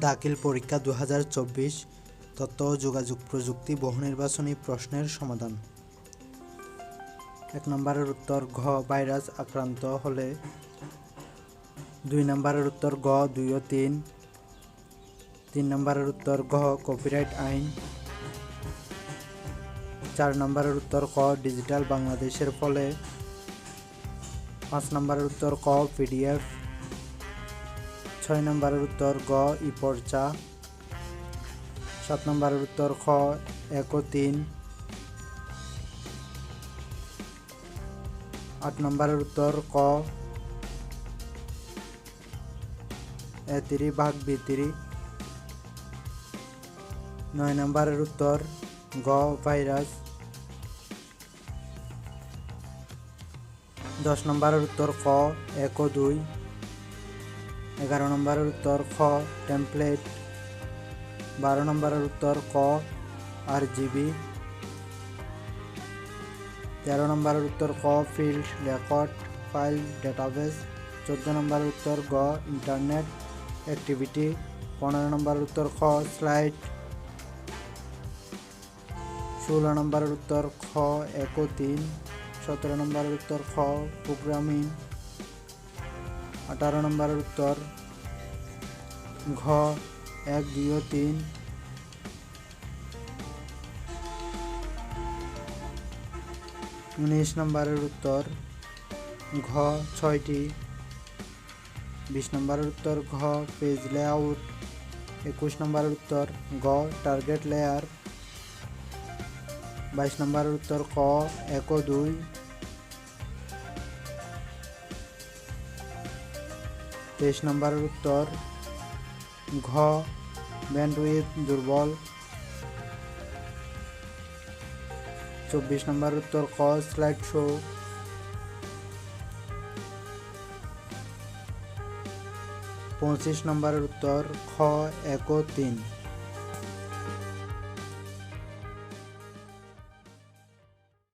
দাখিল পরীক্ষা দু হাজার চব্বিশ, তথ্য ও যোগাযোগ প্রযুক্তি বহু নির্বাচনী প্রশ্নের সমাধান। এক নম্বরের উত্তর, ঘ, ভাইরাস আক্রান্ত হলে। দুই নম্বরের উত্তর গ দুই ও তিন। তিন নম্বরের উত্তর, ঘ, কপিরাইট আইন। চার নম্বরের উত্তর, ক, ডিজিটাল বাংলাদেশের ফলে। পাঁচ নম্বরের উত্তর, ক, পিডিএফ। ছয় নম্বরের উত্তর গ ই পর্চা সাত নম্বরের উত্তর খ, এক তিন। আট নম্বরের উত্তর ক। এ তিরি ভাগ বি তিরি। নয় নম্বরের উত্তর গ, ভাইরাস। দশ নম্বরের উত্তর ক, এক দুই। এগারো নম্বরের উত্তর খ টেমপ্লেট বারো নম্বরের উত্তর ক আর জিবি তেরো নম্বরের উত্তর ক ফিল্ড রেকর্ড ফাইল ডেটাবেস চোদ্দ নম্বরের উত্তর গ ইন্টারনেট অ্যাক্টিভিটি পনেরো নম্বরের উত্তর খ স্লাইড ষোলো নম্বরের উত্তর খ এক তিন সতেরো নম্বরের উত্তর খ প্রোগ্রামিং আঠারো নম্বরের উত্তর। ঘ, এক, দুই ও তিন। উনিশ নম্বরের উত্তর। ঘ, ছয়টি। বিশ নম্বরের উত্তর, ঘ, পেজ লেআউট একুশ নম্বরের উত্তর গ টার্গেট লেয়ার বাইশ নম্বরের উত্তর, ক, এক দুই। তেইশ নম্বরের উত্তর, ঘ ব্যান্ডউইথ দুর্বল। চব্বিশ নম্বর উত্তর, ক স্লাইড শো পঁচিশ নম্বরের উত্তর, খ, এক তিন।